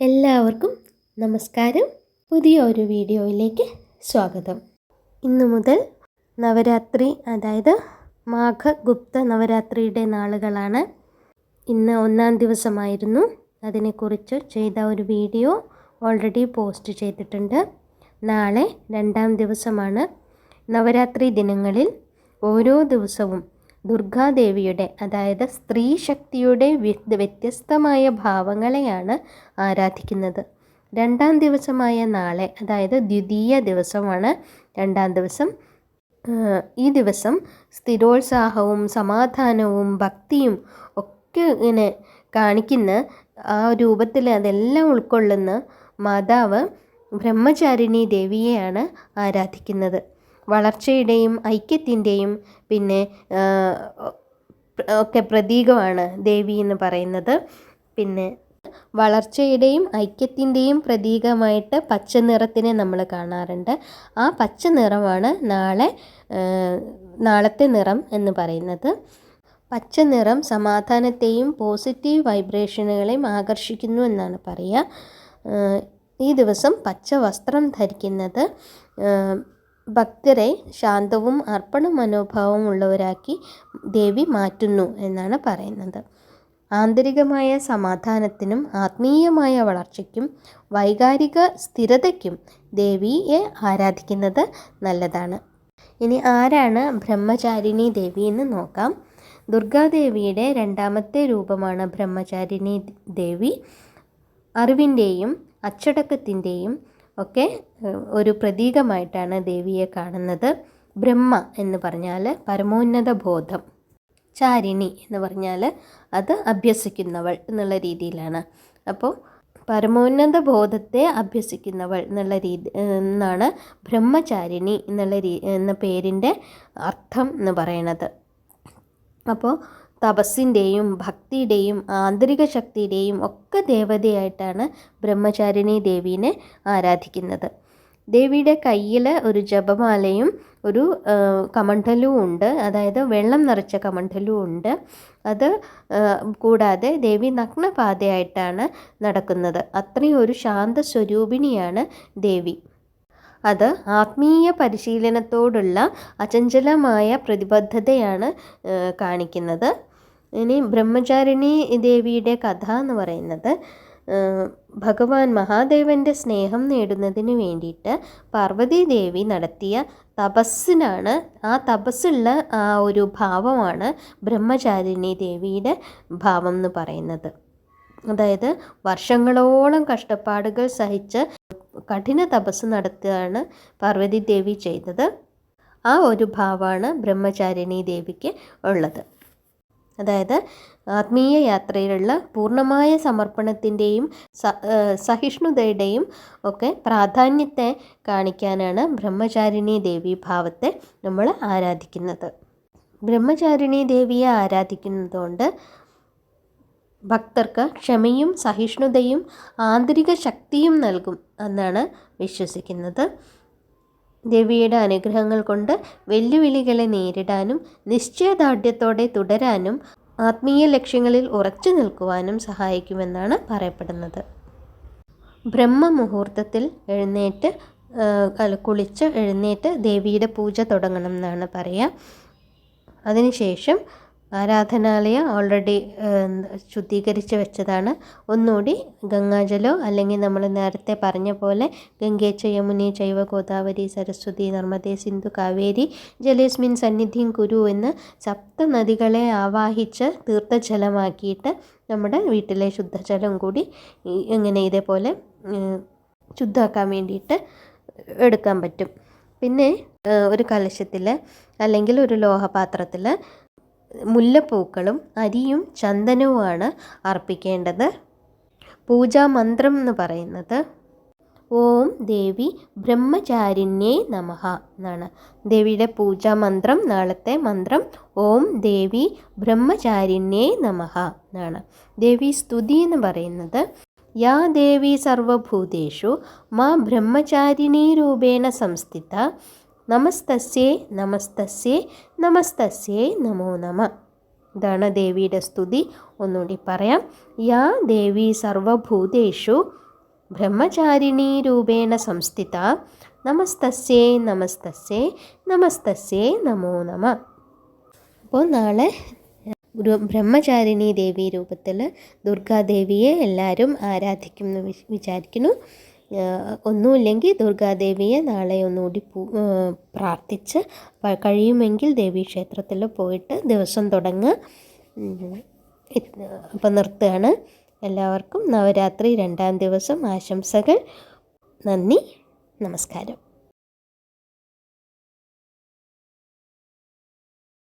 എല്ലാവർക്കും നമസ്കാരം. പുതിയ ഒരു വീഡിയോയിലേക്ക് സ്വാഗതം. ഇന്നു മുതൽ നവരാത്രി അതായത് മാഘഗുപ്ത നവരാത്രിയുടെ നാളുകളാണ്. ഇന്ന് ഒന്നാം ദിവസമായിരുന്നു. അതിനെക്കുറിച്ച് ചെയ്ത ഒരു വീഡിയോ ഓൾറെഡി പോസ്റ്റ് ചെയ്തിട്ടുണ്ട്. നാളെ രണ്ടാം ദിവസമാണ് നവരാത്രി ദിനങ്ങളിൽ ഓരോ ദിവസവും ദുർഗാദേവിയുടെ അതായത് സ്ത്രീ ശക്തിയുടെ വ്യത്യസ്തമായ ഭാവങ്ങളെയാണ് ആരാധിക്കുന്നത്. രണ്ടാം ദിവസമായ നാളെ അതായത് ദ്വിതീയ ദിവസമാണ് രണ്ടാം ദിവസം. ഈ ദിവസം സ്ഥിരോത്സാഹവും സമാധാനവും ഭക്തിയും ഒക്കെ ഇങ്ങനെ കാണിക്കുന്ന ആ രൂപത്തിൽ അതെല്ലാം ഉൾക്കൊള്ളുന്ന മാതാവ് ബ്രഹ്മചാരിണി ദേവിയെയാണ് ആരാധിക്കുന്നത്. വളർച്ചയുടെയും ഐക്യത്തിന്റെയും പിന്നെ ഒക്കെ പ്രതീകമാണ് ദേവി എന്ന് പറയുന്നത്. പിന്നെ വളർച്ചയുടെയും ഐക്യത്തിന്റെയും പ്രതീകമായിട്ട് പച്ച നിറത്തിനെ നമ്മൾ കാണാറുണ്ട്. ആ പച്ച നിറമാണ് നാളെ നാളത്തെ നിറം എന്ന് പറയുന്നത്. പച്ച നിറം സമാധാനത്തെയും പോസിറ്റീവ് വൈബ്രേഷനുകളെയും ആകർഷിക്കുന്നു എന്നാണ് പറയുക. ഈ ദിവസം പച്ച വസ്ത്രം ധരിക്കുന്നത് ഭക്തരെ ശാന്തവും അർപ്പണ മനോഭാവവും ഉള്ളവരാക്കി ദേവി മാറ്റുന്നു എന്നാണ് പറയുന്നത്. ആന്തരികമായ സമാധാനത്തിനും ആത്മീയമായ വളർച്ചയ്ക്കും വൈകാരിക സ്ഥിരതയ്ക്കും ദേവിയെ ആരാധിക്കുന്നത് നല്ലതാണ്. ഇനി ആരാണ് ബ്രഹ്മചാരിണി ദേവി എന്ന് നോക്കാം. ദുർഗാദേവിയുടെ രണ്ടാമത്തെ രൂപമാണ് ബ്രഹ്മചാരിണി ദേവി. അറിവിന്റെയും അച്ചടക്കത്തിന്റെയും ഒക്കെ ഒരു പ്രതീകമായിട്ടാണ് ദേവിയെ കാണുന്നത്. ബ്രഹ്മ എന്ന് പറഞ്ഞാൽ പരമോന്നത ബോധം. ചാരിണി എന്ന് പറഞ്ഞാൽ അത് അഭ്യസിക്കുന്നവൾ എന്നുള്ള രീതിയിലാണ്. അപ്പോൾ പരമോന്നത ബോധത്തെ അഭ്യസിക്കുന്നവൾ എന്നുള്ള രീതി എന്നാണ് ബ്രഹ്മചാരിണി എന്നുള്ള രീ എന്ന പേരിന്റെ അർത്ഥം എന്ന് പറയണത്. അപ്പോൾ തപസ്സിന്റെയും ഭക്തിയുടെയും ആന്തരിക ശക്തിയുടെയും ഒക്കെ ദേവതയായിട്ടാണ് ബ്രഹ്മചാരിണി ദേവീനെ ആരാധിക്കുന്നത്. ദേവിയുടെ കയ്യിൽ ഒരു ജപമാലയും ഒരു ആ, കമണ്ഡലവും ഉണ്ട്. അതായത് വെള്ളം നിറച്ച കമണ്ഡലവും ഉണ്ട്. അത് കൂടാതെ ദേവി നഗ്നപാതയായിട്ടാണ് നടക്കുന്നത്. അത്രയും ഒരു ശാന്ത സ്വരൂപിണിയാണ് ദേവി. അത് ആത്മീയ പരിശീലനത്തോടുള്ള അചഞ്ചലമായ പ്രതിബദ്ധതയാണ് കാണിക്കുന്നത്. ഇനി ബ്രഹ്മചാരിണി ദേവിയുടെ കഥ എന്ന് പറയുന്നത് ഭഗവാൻ മഹാദേവന്റെ സ്നേഹം നേടുന്നതിന് വേണ്ടിയിട്ട് പാർവതി ദേവി നടത്തിയ തപസ്സിനാണ് ആ തപസ്സുള്ള ആ ഒരു ഭാവമാണ് ബ്രഹ്മചാരിണി ദേവിയുടെ ഭാവം എന്ന് പറയുന്നത്. അതായത് വർഷങ്ങളോളം കഷ്ടപ്പാടുകൾ സഹിച്ച് കഠിന തപസ് നടത്തുകയാണ് പാർവതി ദേവി ചെയ്തത്. ആ ഒരു ഭാവമാണ് ബ്രഹ്മചാരിണി ദേവിക്ക് ഉള്ളത്. അതായത് ആത്മീയ യാത്രയിലുള്ള പൂർണമായ സമർപ്പണത്തിന്റെയും സഹിഷ്ണുതയുടെയും ഒക്കെ പ്രാധാന്യത്തെ കാണിക്കാനാണ് ബ്രഹ്മചാരിണി ദേവി ഭാവത്തെ നമ്മൾ ആരാധിക്കുന്നത്. ബ്രഹ്മചാരിണി ദേവിയെ ആരാധിക്കുന്നതുകൊണ്ട് ഭക്തർക്ക് ക്ഷമയും സഹിഷ്ണുതയും ആന്തരിക ശക്തിയും നൽകും എന്നാണ് വിശ്വസിക്കുന്നത്. ദേവിയുടെ അനുഗ്രഹങ്ങൾ കൊണ്ട് വെല്ലുവിളികളെ നേരിടാനും നിശ്ചയദാർഢ്യത്തോടെ തുടരാനും ആത്മീയ ലക്ഷ്യങ്ങളിൽ ഉറച്ചു നിൽക്കുവാനും സഹായിക്കുമെന്നാണ് പറയപ്പെടുന്നത്. ബ്രഹ്മമുഹൂർത്തത്തിൽ എഴുന്നേറ്റ് കുളിച്ച് എഴുന്നേറ്റ് ദേവിയുടെ പൂജ തുടങ്ങണം എന്നാണ് പറയുക. അതിനുശേഷം ആരാധനാലയം ഓൾറെഡി ശുദ്ധീകരിച്ച് വെച്ചതാണ്. ഒന്നുകൂടി ഗംഗാജലോ അല്ലെങ്കിൽ നമ്മൾ നേരത്തെ പറഞ്ഞ പോലെ ഗംഗേ ച യമുനെ ചൈവ ഗോദാവരി സരസ്വതി നർമ്മദേ സിന്ധു കാവേരി ജലേസ്മിൻ സന്നിധിയും കുരു എന്ന് സപ്ത നദികളെ ആവാഹിച്ച് തീർത്ഥജലമാക്കിയിട്ട് നമ്മുടെ വീട്ടിലെ ശുദ്ധജലം കൂടി ഇങ്ങനെ ഇതേപോലെ ശുദ്ധമാക്കാൻ വേണ്ടിയിട്ട് എടുക്കാൻ പറ്റും. പിന്നെ ഒരു കലശത്തിൽ അല്ലെങ്കിൽ ഒരു ലോഹപാത്രത്തിൽ മുല്ലപ്പൂക്കളും അരിയും ചന്ദനവുമാണ് അർപ്പിക്കേണ്ടത്. പൂജാമന്ത്രം എന്ന് പറയുന്നത് ഓം ദേവി ബ്രഹ്മചാരിണ്യേ നമഃ എന്നാണ്. ദേവിയുടെ പൂജാമന്ത്രം നാളത്തെ മന്ത്രം ഓം ദേവി ബ്രഹ്മചാരിണ്യേ നമഃ എന്നാണ്. ദേവി സ്തുതി എന്ന് പറയുന്നത് യാ ദേവി സർവഭൂതേഷു മാ ബ്രഹ്മചാരിണീ രൂപേണ സംസ്ഥിത നമസ്തസ്യേ നമസ്തസ്യേ നമസ്തസ്യേ നമോ നമ. ഇതാണ് ദേവിയുടെ സ്തുതി. ഒന്നുകൂടി പറയാം. യാ ദേവി സർവഭൂതേഷു ബ്രഹ്മചാരിണി രൂപേണ സംസ്ഥിത. നമസ്തസ്യേ നമസ്തസ്യേ നമസ്തസ്യേ നമോ നമ. അപ്പോൾ നാളെ ബ്രഹ്മചാരിണി ദേവി രൂപത്തിൽ ദുർഗാദേവിയെ എല്ലാവരും ആരാധിക്കും എന്ന് വിചാരിക്കുന്നു. ഒന്നുമില്ലെങ്കിൽ ദുർഗാദേവിയെ നാളെ ഒന്നുകൂടി പ്രാർത്ഥിച്ച് കഴിയുമെങ്കിൽ ദേവീക്ഷേത്രത്തിൽ പോയിട്ട് ദിവസം തുടങ്ങുക അപ്പം നിർത്തുകയാണ്. എല്ലാവർക്കും നവരാത്രി രണ്ടാം ദിവസം ആശംസകൾ. നന്ദി. നമസ്കാരം.